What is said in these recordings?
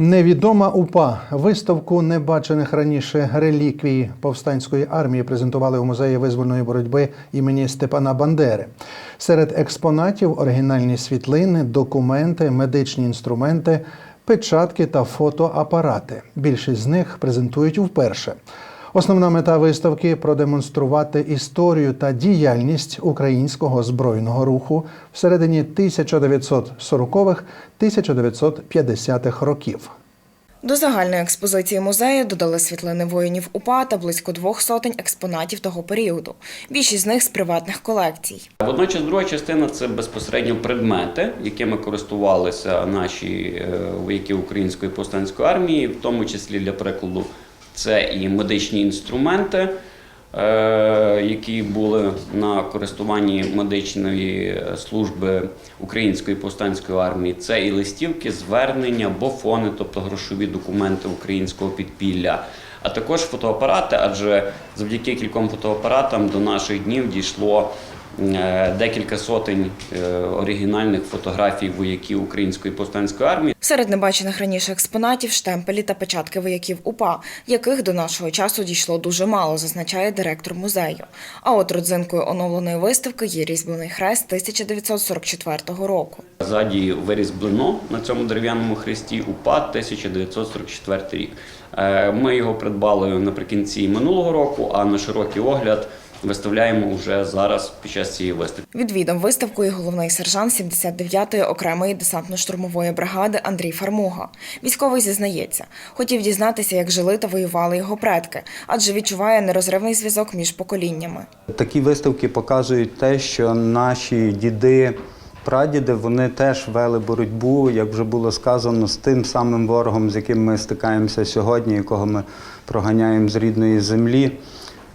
Невідома УПА виставку небачених раніше реліквій повстанської армії презентували у музеї визвольної боротьби імені Степана Бандери. Серед експонатів оригінальні світлини, документи, медичні інструменти, печатки та фотоапарати. Більшість з них презентують вперше. Основна мета виставки продемонструвати історію та діяльність українського збройного руху всередині 1940-1950-х років. До загальної експозиції музею додали світлини воїнів УПА та близько двох сотень експонатів того періоду. Більшість з них з приватних колекцій. Водночас друга частина це безпосередньо предмети, якими користувалися наші е, вояки Української повстанської армії, в тому числі для прикладу, це і медичні інструменти, е, які були на користуванні медичної служби Української повстанської армії. Це і листівки, звернення, бофони, тобто грошові документи українського підпілля. А також фотоапарати, адже завдяки кільком фотоапаратам до наших днів дійшло декілька сотень е, оригінальних фотографій вояків Української повстанської армії. Серед небачених раніше експонатів штемпелі та печатки вояків УПА, яких до нашого часу дійшло дуже мало, зазначає директор музею. А от родзинкою оновленої виставки є різьблений хрест 1944 року. Ззаді вирізблено на цьому дерев'яному хресті УПА 1944 рік. Е, Ми його придбали наприкінці минулого року, а на широкий огляд виставляємо вже зараз під час цієї виставки. Відвідав виставку і головний сержант 79-ї окремої десантно-штурмової бригади Андрій Фармуга. Військовий зізнається, хотів дізнатися, як жили та воювали його предки, адже відчуває нерозривний зв'язок між поколіннями. Такі виставки показують те, що наші діди, прадіди, вони теж вели боротьбу, як вже було сказано, з тим самим ворогом, з яким ми стикаємося сьогодні, якого ми проганяємо з рідної землі.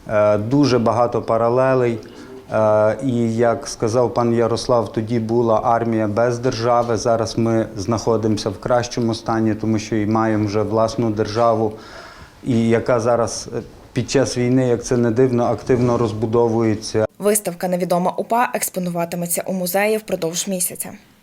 Е, Дуже багато паралелей. Е, І як сказав пан Ярослав, тоді була армія без держави. Зараз ми знаходимося в кращому стані, тому що і маємо вже власну державу, і яка зараз е, під час війни, як це не дивно, активно розбудовується. Виставка Невідома УПА експонуватиметься у музеї впродовж місяця.